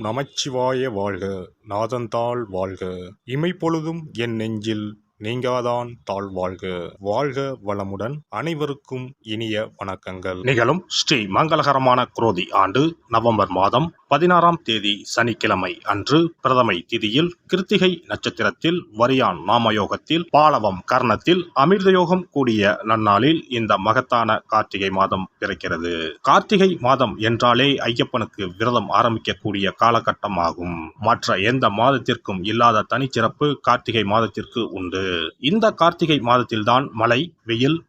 நமச்சிவாய வாழ்க நாதந்தாள் வாழ்க. இமைப்பொழுதும் என் நெஞ்சில் நீங்காதான் தாழ் வாழ்க. வாழ்க வளமுடன் அனைவருக்கும் இனிய வணக்கங்கள். நிகழும் ஸ்ரீ மங்களகரமான குரோதி ஆண்டு நவம்பர் மாதம் பதினாறாம் தேதி சனிக்கிழமை அன்று பிரதமை திதியில் கிருத்திகை நட்சத்திரத்தில் வரியான் நாமயோகத்தில் பாலவம் கர்ணத்தில் அமிர்தயோகம் கூடிய நன்னாளில் இந்த மகத்தான கார்த்திகை மாதம் பிறக்கிறது. கார்த்திகை மாதம் என்றாலே ஐயப்பனுக்கு விரதம் ஆரம்பிக்கக்கூடிய காலகட்டமாகும். மற்ற எந்த மாதத்திற்கும் இல்லாத தனிச்சிறப்பு கார்த்திகை மாதத்திற்கு உண்டு. இந்த கார்த்திகை மாதத்தில்தான் மழை வெயில்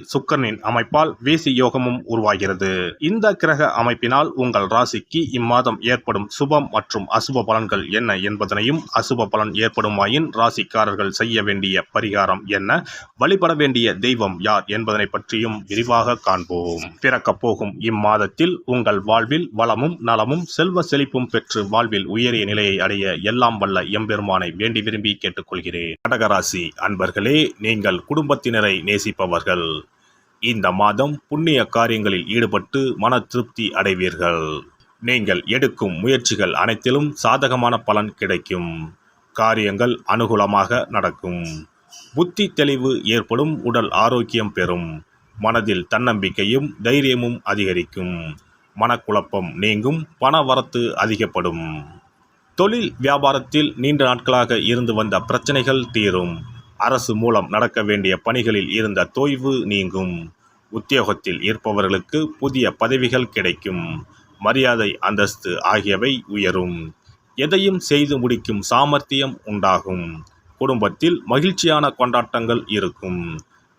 சுக்கரனின் அமைப்பால் வேசி யோகமும் உருவாகிறது. இந்த கிரக அமைப்பினால் உங்கள் ராசிக்கு இம்மாதம் ஏற்படும் சுபம் மற்றும் அசுப பலன்கள் என்ன என்பதனையும் அசுப பலன் ஏற்படுமாயின் ராசிக்காரர்கள் செய்ய வேண்டிய பரிகாரம் என்ன? வழிபட வேண்டிய தெய்வம் யார் என்பதனை பற்றியும் விரிவாக காண்போம். பிறக்கப் போகும் இம்மாதத்தில் உங்கள் வாழ்வில் வளமும் நலமும் செல்வ செழிப்பும் பெற்று வாழ்வில் உயரிய நிலையை அடைய எல்லாம் வல்ல எம்பெருமானை வேண்டி விரும்பி கேட்டுக்கொள்கிறேன். கடகராசி அன்பர்களே நீங்கள் குடும்பத்தினரை நேசிப்பவர்கள். இந்த மாதம் புண்ணிய காரியங்களில் ஈடுபட்டு மன திருப்தி அடைவீர்கள். நீங்கள் எடுக்கும் முயற்சிகள் அனைத்திலும் சாதகமான பலன் கிடைக்கும். காரியங்கள் அனுகூலமாக நடக்கும். புத்தி தெளிவு ஏற்படும் உடல் ஆரோக்கியம் பெறும். மனதில் தன்னம்பிக்கையும் தைரியமும் அதிகரிக்கும். மனக்குழப்பம் நீங்கும் பண வரத்து அதிகப்படும். தொழில் வியாபாரத்தில் நீண்ட நாட்களாக இருந்து வந்த பிரச்சனைகள் தீரும். அரசு மூலம் நடக்க வேண்டிய பணிகளில் இருந்த தொய்வு நீங்கும். உத்தியோகத்தில் இருப்பவர்களுக்கு புதிய பதவிகள் கிடைக்கும். மரியாதை அந்தஸ்து ஆகியவை உயரும். எதையும் செய்து முடிக்கும் சாமர்த்தியம் உண்டாகும். குடும்பத்தில் மகிழ்ச்சியான கொண்டாட்டங்கள் இருக்கும்.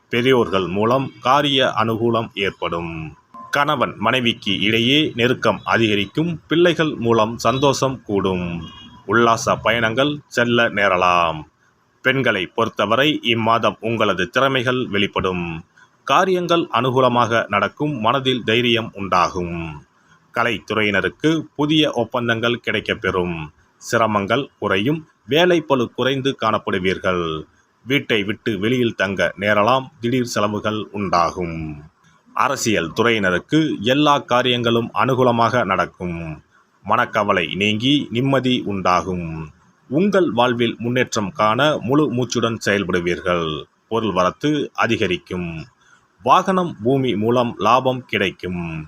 பெரியோர்கள் மூலம் காரிய அனுகூலம் ஏற்படும். கணவன் மனைவிக்கு இடையே நெருக்கம் அதிகரிக்கும். பிள்ளைகள் மூலம் சந்தோஷம் கூடும். உல்லாச பயணங்கள் செல்ல நேரலாம். பெண்களை பொறுத்தவரை இம்மாதம் உங்களது திறமைகள் வெளிப்படும். காரியங்கள் அனுகூலமாக நடக்கும் மனதில் தைரியம் உண்டாகும். கலைத்துறையினருக்கு புதிய ஒப்பந்தங்கள் கிடைக்கப்பெறும். சிரமங்கள் குறையும் வேலை பழு குறைந்து காணப்படுவீர்கள். வீட்டை விட்டு வெளியில் தங்க நேரலாம் திடீர் செலவுகள் உண்டாகும். அரசியல் துறையினருக்கு எல்லா காரியங்களும் அனுகூலமாக நடக்கும். மனக்கவலை நீங்கி நிம்மதி உண்டாகும். உங்கள் வாழ்வில் முன்னேற்றம் காண முழு மூச்சுடன் செயல்படுவீர்கள். பொருள் வரத்து அதிகரிக்கும். வாகனம் பூமி மூலம் லாபம் கிடைக்கும்.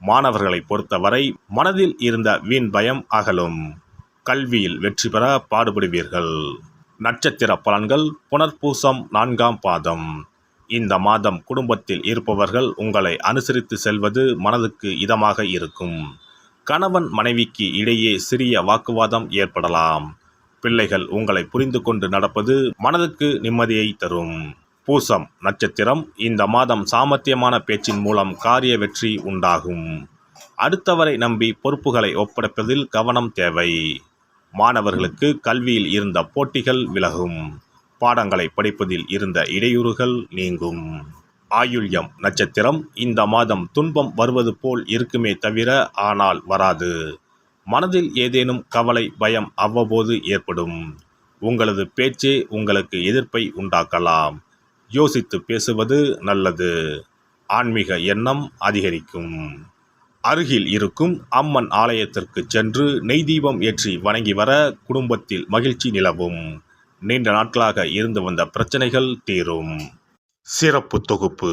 மாணவர்களை பொறுத்தவரை மனதில் இருந்த வீண் பயம் அகலும். கல்வியில் வெற்றி பெற பாடுபடுவீர்கள். நட்சத்திர பலன்கள் புனர்பூசம் நான்காம் பாதம். இந்த மாதம் குடும்பத்தில் இருப்பவர்கள் உங்களை அனுசரித்து செல்வது மனதுக்கு இதமாக இருக்கும். கணவன் மனைவிக்கு இடையே சிறிய வாக்குவாதம் ஏற்படலாம். பிள்ளைகள் உங்களை புரிந்து கொண்டு நடப்பது மனதுக்கு நிம்மதியை தரும். பூசம் நட்சத்திரம் இந்த மாதம் சாமர்த்தியமான பேச்சின் மூலம் காரிய வெற்றி உண்டாகும். அடுத்தவரை நம்பி பொறுப்புகளை ஒப்படைப்பதில் கவனம் தேவை. மாணவர்களுக்கு கல்வியில் இருந்த போட்டிகள் விலகும். பாடங்களை படிப்பதில் இருந்த இடையூறுகள் நீங்கும். ஆயுள்யம் நட்சத்திரம் இந்த மாதம் துன்பம் வருவது போல் இருக்குமே தவிர ஆனால் வராது. மனதில் ஏதேனும் கவலை பயம் அவ்வப்போது ஏற்படும். உங்களது பேச்சே உங்களுக்கு எதிர்ப்பை உண்டாக்கலாம். யோசித்து பேசுவது நல்லது. ஆன்மீக எண்ணம் அதிகரிக்கும். அருகில் இருக்கும் அம்மன் ஆலயத்திற்கு சென்று நெய் தீபம் ஏற்றி வணங்கி வர குடும்பத்தில் மகிழ்ச்சி நிலவும். நீண்ட நாட்களாக இருந்து வந்த பிரச்சனைகள் தீரும். சிறப்பு தொகுப்பு.